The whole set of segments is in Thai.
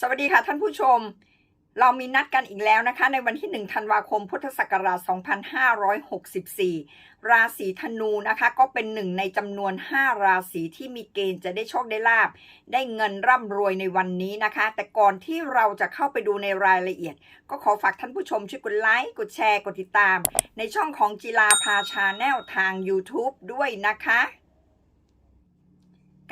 สวัสดีค่ะท่านผู้ชม เรามีนัดกันอีกแล้วนะคะ ในวันที่ 1 ธันวาคม พุทธศักราช 2564 ราศีธนูนะคะ ก็เป็นหนึ่งในจำนวน 5 ราศีที่มีเกณฑ์จะได้โชคได้ลาบ ได้เงินร่ำรวยในวันนี้นะคะ แต่ก่อนที่เราจะเข้าไปดูในรายละเอียด ก็ขอฝากท่านผู้ชมช่วยกดไลค์ กดแชร์ กดติดตาม ในช่องของจิลาพาชาแนลทาง YouTube ด้วยนะคะ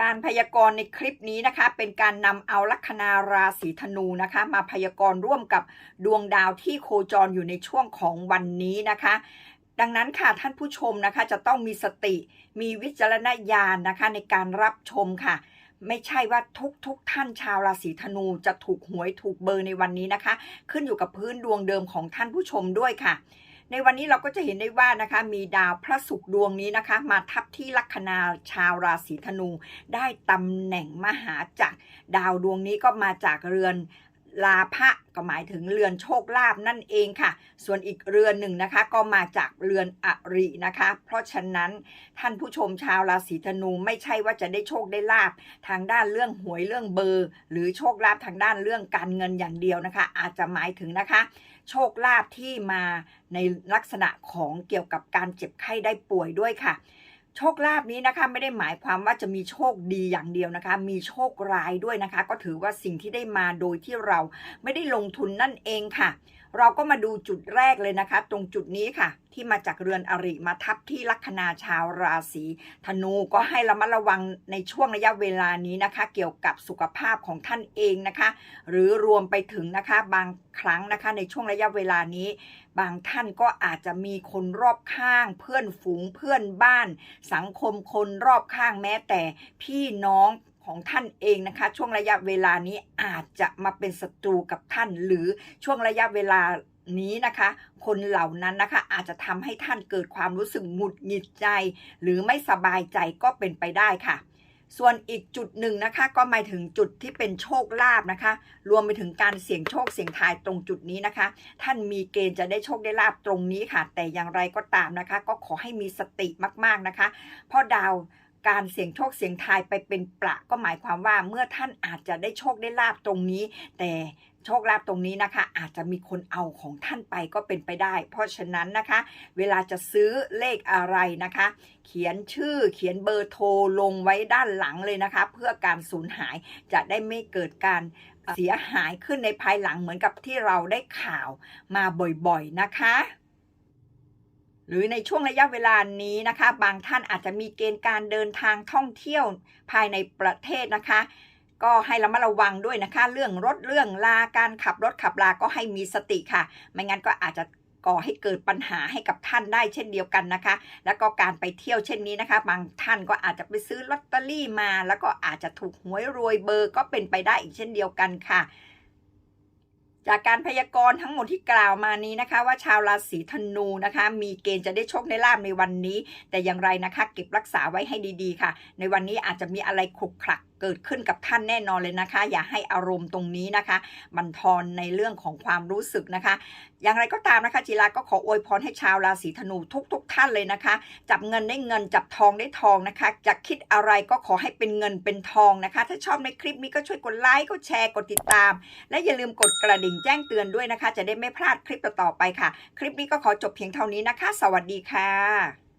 การพยากรณ์ในคลิปนี้นะคะ เป็นการนำเอาลัคนาราศีธนูนะคะ มาพยากรณ์ร่วมกับดวงดาวที่โคจรอยู่ในช่วงของวันนี้นะคะ ดังนั้นค่ะท่านผู้ชมนะคะ จะต้องมีสติมีวิจารณญาณนะคะ ในการรับชมค่ะ ไม่ใช่ว่าทุกทุกท่านชาวราศีธนูจะถูกหวยถูกเบอร์ในวันนี้นะคะ ขึ้นอยู่กับพื้นดวงเดิมของท่านผู้ชมด้วยค่ะ ในวันนี้เราก็จะเห็นได้ว่านะคะ มีดาวพระศุกร์ดวงนี้นะคะ มาทับที่ลัคนาชาวราศีธนู ได้ตำแหน่งมหาจักรดาวดวงนี้ก็มาจากเรือน ลาภะก็หมายถึงเรือนโชคลาภนั่นเองค่ะ ส่วนอีกเรือนหนึ่งนะคะ ก็มาจากเรือนอรินะคะ เพราะฉะนั้นท่านผู้ชมชาวราศีธนูไม่ใช่ว่าจะได้โชคได้ลาบทางด้านเรื่องหวยเรื่องเบอร์ หรือโชคลาภทางด้านเรื่องการเงินอย่างเดียวนะคะ อาจจะหมายถึงนะคะ โชคลาภที่มาในลักษณะของเกี่ยวกับการเจ็บไข้ได้ป่วยด้วยค่ะ โชคลาภนี้นะคะไม่ได้หมายความว่าจะมีโชคดีอย่างเดียวนะคะ มีโชคร้ายด้วยนะคะ ก็ถือว่าสิ่งที่ได้มาโดยที่เราไม่ได้ลงทุนนั่นเองค่ะ เราก็มาดูจุดแรกเลยนะคะ ตรงจุดนี้ค่ะ ที่มาจากเรือนอริมาทับที่ลัคนาชาวราศีธนูก็ให้ระมัดระวังในช่วงระยะเวลานี้นะคะ เกี่ยวกับสุขภาพของท่านเองนะคะ หรือรวมไปถึงนะคะบางครั้งนะคะ ในช่วงระยะเวลานี้ บางท่านก็อาจจะมีคนรอบข้าง เพื่อนฝูงเพื่อนบ้าน สังคมคนรอบข้างแม้แต่พี่น้องของท่านเองนะคะ ช่วงระยะเวลานี้อาจจะมาเป็นศัตรูกับท่าน หรือช่วงระยะเวลา นี้นะคะ คนเหล่านั้นนะคะอาจจะทำให้ท่านเกิดความรู้สึกหงุดหงิดใจ หรือไม่สบายใจก็เป็นไปได้ค่ะ ส่วนอีกจุดหนึ่งนะคะ ก็หมายถึงจุดที่เป็นโชคลาภนะคะ รวมไปถึงการเสี่ยงโชคเสี่ยงทายตรงจุดนี้นะคะ ท่านมีเกณฑ์จะได้โชคได้ลาบตรงนี้ค่ะ แต่อย่างไรก็ตามนะคะ ก็ขอให้มีสติมากๆนะคะ เพราะดาวการเสี่ยงโชคเสี่ยงทายไปเป็นประก็หมายความว่าเมื่อท่านอาจจะได้โชคได้ลาบตรงนี้ แต่ โชคลาภตรงนี้นะคะ อาจจะมีคนเอาของท่านไปก็เป็นไปได้ เพราะฉะนั้นนะคะ เวลาจะซื้อเลขอะไรนะคะ เขียนชื่อเขียนเบอร์โทรลงไว้ด้านหลังเลยนะคะ เพื่อการสูญหายจะได้ไม่เกิดการเสียหายขึ้นในภายหลังเหมือนกับที่เราได้ข่าวมาบ่อยๆนะคะหรือในช่วงระยะเวลานี้นะคะ บางท่านอาจจะมีเกณฑ์การเดินทางท่องเที่ยวภายในประเทศนะคะ ก็ให้ระมัดระวังด้วยนะคะ เรื่องรถเรื่องลาการขับรถขับลาก็ให้มีสติค่ะ ไม่งั้นก็อาจจะก่อให้เกิดปัญหาให้กับท่านได้เช่นเดียวกันนะคะ แล้วก็การไปเที่ยวเช่นนี้นะคะ บางท่านก็อาจจะไปซื้อลอตเตอรี่มา แล้วก็อาจจะถูกหวยรวยเบอร์ก็เป็นไปได้อีกเช่นเดียวกันค่ะ จากการพยากรณ์ทั้งหมดที่กล่าวมานี้นะคะ ว่าชาวราศีธนูนะคะ มีเกณฑ์จะได้โชคได้ลาบในวันนี้ แต่อย่างไรนะคะ เก็บรักษาไว้ให้ดีๆ ค่ะ ในวันนี้อาจจะมีอะไรขลุกขลัก เกิดขึ้นกับท่านแน่นอนเลยนะคะ อย่าให้อารมณ์ตรงนี้นะคะบันทอนในเรื่องของความรู้สึกนะคะ อย่างไรก็ตามนะคะจิราก็ขออวยพรให้ชาวราศีธนูทุกๆทท่านเลยนะคะ จับเงินได้เงินจับทองได้ทองนะคะจะคิดอะไรก็ขอให้เป็นเงินเป็นทองนะคะ ถ้าชอบในคลิปนี้ก็ช่วยกดไลค์กดแชร์กดติดตาม และอย่าลืมกดกระดิ่งแจ้งเตือนด้วยนะคะ จะได้ไม่พลาดคลิปต่อๆไปค่ะ คลิปนี้ก็ขอจบเพียงเท่านี้นะคะ สวัสดีค่ะ